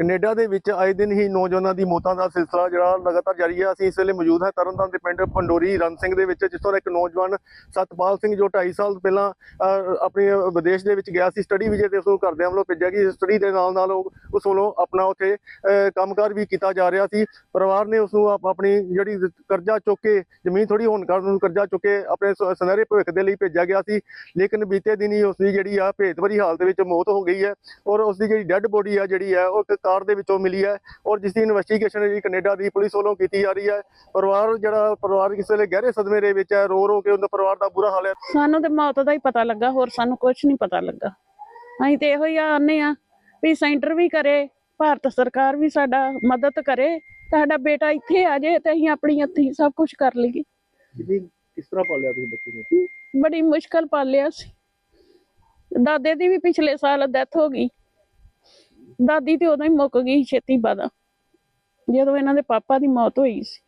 Canada ਦੇ ਵਿੱਚ ਆਏ ਦਿਨ ਹੀ ਨੌਜਵਾਨਾਂ ਦੀ ਮੌਤਾਂ ਦਾ ਸਿਲਸਿਲਾ ਜਿਹੜਾ ਲਗਾਤਾਰ ਜਾਰੀ ਹੈ ਅਸੀਂ ਇਸ ਵੇਲੇ ਮੌਜੂਦ ਹਾਂ ਤਰਨਤਾਰਨ ਦੇ ਪਿੰਡ ਪੰਡੋਰੀ ਰਣ ਸਿੰਘ ਦੇ ਵਿੱਚ ਜਿੱਥੋਂ ਦਾ ਇੱਕ ਨੌਜਵਾਨ ਸਤਪਾਲ ਸਿੰਘ ਜੋ 2.5 ਸਾਲ ਪਹਿਲਾਂ ਆਪਣੇ ਵਿਦੇਸ਼ ਦੇ ਵਿੱਚ ਗਿਆ ਸੀ ਸਟੱਡੀ ਵੀਜ਼ੇ ਤੇ ਉਸ ਨੂੰ ਘਰਦਿਆਂ ਵੱਲੋਂ ਭੇਜਿਆ ਕਿ ਸਟੱਡੀ ਦੇ ਨਾਲ ਨਾਲ ਉਹ ਉਸ ਵੱਲੋਂ ਆਪਣਾ ਉੱਥੇ ਅਹ, ਕੰਮਕਾਰ ਵੀ ਕੀਤਾ ਜਾ ਰਿਹਾ ਸੀ। ਪਰਿਵਾਰ ਨੇ ਉਸ ਨੂੰ ਆਪਣੀ ਜਿਹੜੀ ਕਰਜ਼ਾ ਚੁੱਕ ਕੇ ਜ਼ਮੀਨ ਥੋੜੀ ਹੋਣ ਕਾਰਨ ਉਹਨੂੰ ਕਰਜ਼ਾ ਚੁੱਕ ਕੇ ਆਪਣੇ ਸੁ- ਸੁਨਹਿਰੇ ਭਵਿੱਖ ਦੇ ਲਈ ਭੇਜਿਆ ਗਿਆ ਸੀ। ਲੇਕਿਨ ਬੀਤੇ ਦਿਨ ਹੀ ਉਸ ਦੀ ਜਿਹੜੀ ਆ ਭੇਤ ਹਾਲਤ ਵਿੱਚ ਮੌਤ ਹੋ ਗਈ ਹੈ ਔਰ ਉਸ ਦੀ ਜਿਹੜੀ ਡੈੱਡ ਬੋਡੀ ਆ ਜਿਹੜੀ ਹੈ ਉਹ ਇੱਕ ਕਾਰ ਦੇ ਵਿੱਚੋਂ ਮਿਲੀ ਹੈ ਔਰ ਜਿਸ ਦੀ ਇਨਵੈਸਟੀਗੇਸ਼ਨ ਜਿਹੜੀ ਕੈਨੇਡਾ ਦੀ ਪੁਲਿਸ ਵੱਲੋਂ ਕੀਤੀ ਜਾ ਰਹੀ ਹੈ ਪਰਿਵਾਰ ਜਿਹੜਾ ਪਰਿਵਾਰ ਕਿਸੇ ਵੇਲੇ ਗਹਿਰੇ ਸਦਮੇ ਦੇ ਵਿੱਚ ਹੈ ਰੋ ਰੋ ਕੇ ਉਹਦਾ ਪਰਿਵਾਰ ਦਾ ਬੁਰਾ ਹਾਲ ਹੈ। ਸਾਨੂੰ ਤੇ ਮੌਤ ਦਾ ਹੀ ਪਤਾ ਲੱਗਾ ਹੋਰ ਸਾਨੂੰ ਕੁਝ ਨਹੀਂ ਪਤਾ ਲੱਗਾ। ਅਸੀਂ ਤੇ ਇਹੋ ਹੀ ਆਨੇ ਆ ਵੀ ਸੈਂਟਰ ਵੀ ਕਰੇ ਭਾਰਤ ਸਰਕਾਰ ਵੀ ਸਾਡਾ ਮਦਦ ਕਰੇ ਸਾਡਾ ਬੇਟਾ ਇੱਥੇ ਆ ਜਾਏ ਤੇ ਅਸੀਂ ਆਪਣੀ ਹੱਥੀਂ ਸਭ ਕੁਝ ਕਰ ਲਈਏ। ਕਿਸ ਤਰ੍ਹਾਂ ਪਾਲਿਆ ਤੁਸੀਂ ਬੱਚੇ ਨੂੰ? ਬੜੀ ਮੁਸ਼ਕਲ ਪਾਲਿਆ ਸੀ। ਦਾਦੇ ਦੀ ਵੀ ਪਿਛਲੇ ਸਾਲ ਡੈਥ ਹੋ ਗਈ। ਦਾਦੀ ਤੇ ਉਦੋਂ ਹੀ ਮੁੱਕ ਗਈ ਛੇਤੀ ਬਾਦਾ। ਜਦੋਂ ਇਹਨਾਂ ਦੇ ਪਾਪਾ ਦੀ ਮੌਤ ਹੋਈ ਸੀ।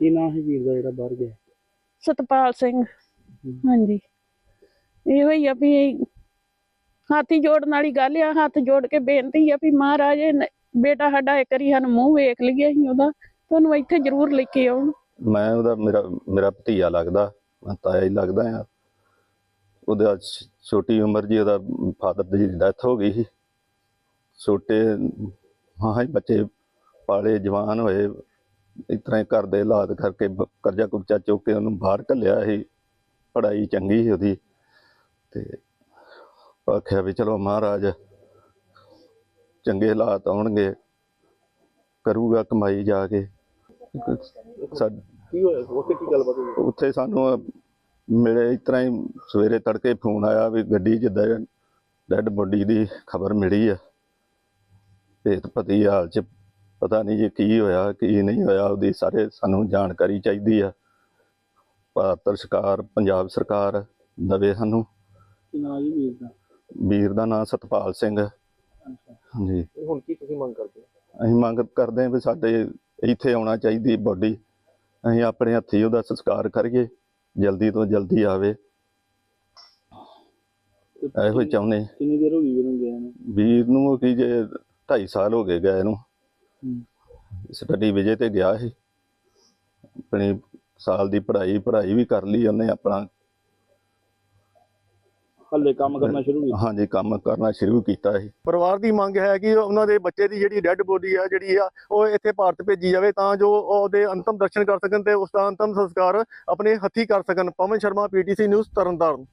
ਕੀ ਨਾਂ ਹੈ ਵੀਰ ਦਾ ਜਿਹੜਾ ਬਾਹਰ ਗਿਆ? ਸਤਪਾਲ ਸਿੰਘ। ਹਾਂਜੀ। ਇਹੋ ਹੀ ਆ ਵੀ ਹਾਥੀ ਜੋੜਨ ਵਾਲੀ ਗੱਲ ਆ ਹੱਥ ਜੋੜ ਕੇ ਬੇਨਤੀ ਆ ਵੀ ਮਹਾਰਾਜ ਬੇਟਾ ਸਾਡਾ ਇੱਕ ਵਾਰੀ ਸਾਨੂੰ ਮੂੰਹ ਵੇਖ ਲਈਏ ਅਸੀਂ ਉਹਦਾ ਤੁਹਾਨੂੰ ਇੱਥੇ ਜ਼ਰੂਰ ਲੈ ਕੇ ਆਉਣ। ਮੈਂ ਉਹਦਾ ਮੇਰਾ ਮੇਰਾ ਭਤੀਆ ਲੱਗਦਾ ਮੈਂ ਤਾਇਆ ਹੀ ਲੱਗਦਾ ਆ। ਉਹਦਾ ਛੋਟੀ ਉਮਰ ਜੀ ਉਹਦਾ ਫਾਦਰ ਦੀ ਡੈਥ ਹੋ ਗਈ ਸੀ। ਛੋਟੇ ਹਾਂ ਹੀ ਬੱਚੇ ਪਾਲੇ ਜਵਾਨ ਹੋਏ ਇਸ ਤਰ੍ਹਾਂ ਹੀ ਘਰ ਦੇ ਹਾਲਾਤ ਕਰਕੇ ਬ- ਕਰਜ਼ਾ ਕੁਰਜ਼ਾ ਚੁੱਕ ਕੇ ਉਹਨੂੰ ਬਾਹਰ ਘੱਲਿਆ ਸੀ ਪੜ੍ਹਾਈ ਚੰਗੀ ਸੀ ਉਹਦੀ ਤੇ ਆਖਿਆ ਵੀ ਚਲੋ ਮਹਾਰਾਜ ਚੰਗੇ ਹਾਲਾਤ ਆਉਣਗੇ ਕਰੂਗਾ ਕਮਾਈ ਜਾ ਕੇ। ਸਾ ਕੀ ਹੋਇਆ ਉੱਥੇ ਕੀ ਗੱਲਬਾਤ ਹੋਈ? ਉੱਥੇ ਸਾਨੂੰ ਮਿਲੇ ਇਸ ਤਰ੍ਹਾਂ ਹੀ ਸਵੇਰੇ ਤੜਕੇ ਫੋਨ ਆਇਆ ਵੀ ਗੱਡੀ 'ਚ ਡੈਡ ਬੋਡੀ ਦੀ ਖਬਰ ਮਿਲੀ ਆ। ਭੇਤ ਪਤੀ ਹਾਲ 'ਚ ਪਤਾ ਨਹੀਂ ਜੀ ਕੀ ਹੋਇਆ ਕੀ ਨਹੀਂ ਹੋਇਆ ਉਹਦੀ ਸਾਰੇ ਸਾਨੂੰ ਜਾਣਕਾਰੀ ਚਾਹੀਦੀ ਆ। ਭਾਰਤ ਸਰਕਾਰ ਪੰਜਾਬ ਸਰਕਾਰ ਦਵੇ ਸਾਨੂੰ। ਕੀ ਨਾਂ ਜੀ ਵੀਰ ਦਾ? ਵੀਰ ਦਾ ਨਾਮ ਸਤਪਾਲ ਸਿੰਘ। ਹਾਂਜੀ। ਹੁਣ ਕੀ ਤੁਸੀਂ ਮੰਗ ਕਰਦੇ ਹੋ? ਅਸੀਂ ਮੰਗ ਕਰਦੇ ਹਾਂ ਵੀ ਸਾਡੇ ਇੱਥੇ ਆਉਣਾ ਚਾਹੀਦੀ ਬੋਡੀ। ਅਸੀਂ ਆਪਣੇ ਹੱਥੀਂ ਉਹਦਾ ਸੰਸਕਾਰ ਕਰੀਏ ਜਲਦੀ ਤੋਂ ਜਲਦੀ ਆਵੇ। ਤੇ ਇਹੋ ਹੀ ਚਾਹੁੰਦੇ। ਕਿੰਨੀ ਦੇਰ ਹੋ ਗਈ ਵੀਰ ਨੂੰ ਗਿਆ ਨੂੰ? ਵੀਰ ਨੂੰ ਕੀ ਜੇ 2.5 ਸਾਲ ਹੋ ਗਏ ਗਏ ਨੂੰ। ਹੂੰ। ਸਟੱਡੀ ਵਿਜੇ ਤੇ ਗਿਆ ਸੀ। ਆਪਣੀ ਸਾਲ ਦੀ ਪੜ੍ਹਾਈ ਪੜ੍ਹਾਈ ਵੀ ਕਰ ਲਈ ਉਹਨੇ ਆਪਣਾ। ਹੱਲੇ ਕੰਮ ਕਰਨਾ ਸ਼ੁਰੂ ਕੀਤਾ। ਹਾਂਜੀ ਕੰਮ ਕਰਨਾ ਸ਼ੁਰੂ ਕੀਤਾ ਸੀ। ਪਰਿਵਾਰ ਦੀ ਮੰਗ ਹੈ ਕਿ ਉਹਨਾਂ ਦੇ ਬੱਚੇ ਦੀ ਜਿਹੜੀ ਡੈੱਡ ਬੋਡੀ ਆ ਜਿਹੜੀ ਆ ਉਹ ਇੱਥੇ ਭਾਰਤ ਭੇਜੀ ਜਾਵੇ ਤਾਂ ਜੋ ਉਹਦੇ ਅੰਤਮ ਦਰਸ਼ਨ ਕਰ ਸਕਣ ਤੇ ਉਸ ਦਾ ਅੰਤਮ ਸੰਸਕਾਰ ਆਪਣੇ ਹੱਥੀਂ ਕਰ ਸਕਣ। Pawan Sharma PTC news Tarn Taran.